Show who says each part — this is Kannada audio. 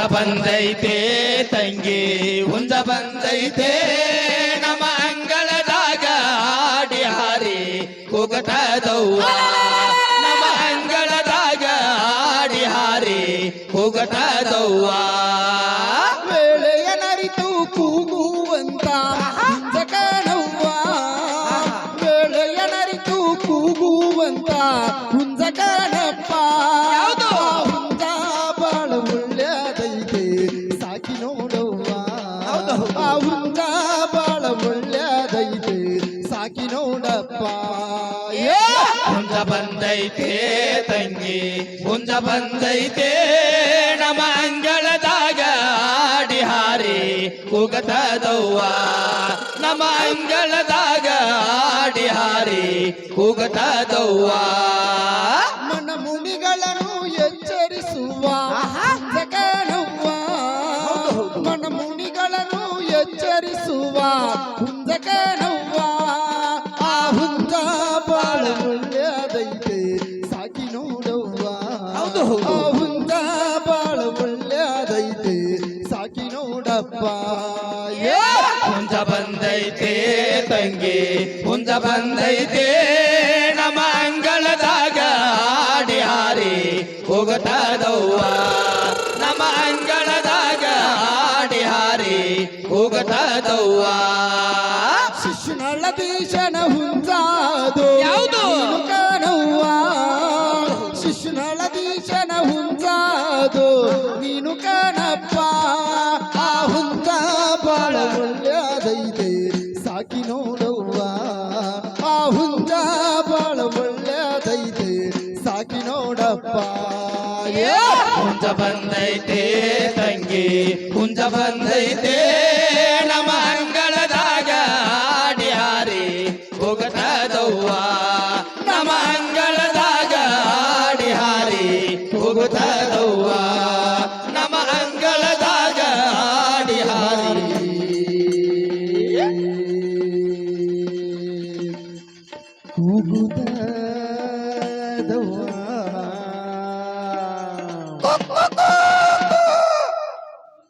Speaker 1: ಹುಂಜ ಬಂದೈತೆ ತಂಗಿ ಹುಂಜ ಬಂದೈತೆ ನಮ್ಮ ಅಂಗಳದಾಗ ಆಡಿ ಹಾರಿ ಹೋಗತದವ್ವ ನಮ್ಮ ಅಂಗಳದಾಗ ಆಡಿ ಹಾರಿ
Speaker 2: ವೇಳೆಯ ನರಿತು ಕೂಗುವಂತ ವೇಳೆಯ ನರಿತು? ಆ ಹುಂಜ ಬಾಳ ಒಳ್ಳೆದೈತೆ. ಸಾಕಿ ನೋಡಪ್ಪ.
Speaker 1: ಹುಂಜ ಬಂದೈತೆ ತಂಗಿ ಹುಂಜ ಬಂದೈತೆ. ನಮ್ಮ ಅಂಗಳದಾಗ ಹಾರಿ ಕೂಗತದವ್ವ ನಮ್ಮ ಅಂಗಳದಾಗ ಹಾರಿ ಕೂಗತದವ್ವ
Speaker 2: ಮನ ಮುನಿಗಳನ್ನು ಎಚ್ಚರಿಸುವ. ಹುಂಜಕನವ್ವ ಮನ ಮುನಿಗಳನ್ನು ಎಚ್ಚರಿಸುವ ಹುಂಜಕನವ್ವ ಆ ಹುಂಜ ಬಾಳ ಒಳ್ಳೆಯದೈತೆ ಸಾಕಿ ನೋಡವ್ವ.
Speaker 1: ಹೌದು.
Speaker 2: ಆ ಹುಂಜ ಬಾಳ ಒಳ್ಳೆಯದೈತೆ ಸಾಕಿ ನೋಡಪ್ಪ.
Speaker 1: ಹುಂಜ ಬಂದೈತೆ ತಂಗಿ ಹುಂಜ ಬಂದೈತೆ ನಮ್ಮ ಅಂಗಳದಾಗ ಆಡಿ ಹಾರಿ ಹೋಗತದವ್ವ ಹೋಗತದವ್ವ
Speaker 2: ಶಿಶುನಳ ಭೀಷಣ ಹುಂಜಾದು
Speaker 1: ಯಾವುದು?
Speaker 2: ಕಾಣವ್ವ. ಶಿಶುನಳ ಭೀಷಣ ಹುಂಜಾದು ನೀನು ಕಾಣಪ್ಪ. ಆ ಹುಂಜ ಬಾಳ ಒಳ್ಳೆಯದೈತೆ. ಸಾಕಿ ನೋಡವ್ವ. ಆ ಹುಂಜ ಬಾಳ ಒಳ್ಳೆಯದೈತೆ. ಸಾಕಿ ನೋಡಪ್ಪ.
Speaker 1: ಹುಂಜ ಬಂದೈತೆ ತಂಗಿ. ಹುಂಜ ಬಂದೈತೆ ಹೋಗತದವ್ವ ನಮ್ಮ ಅಂಗಳದಾಗ ಆಡಿ ಹಾರಿ.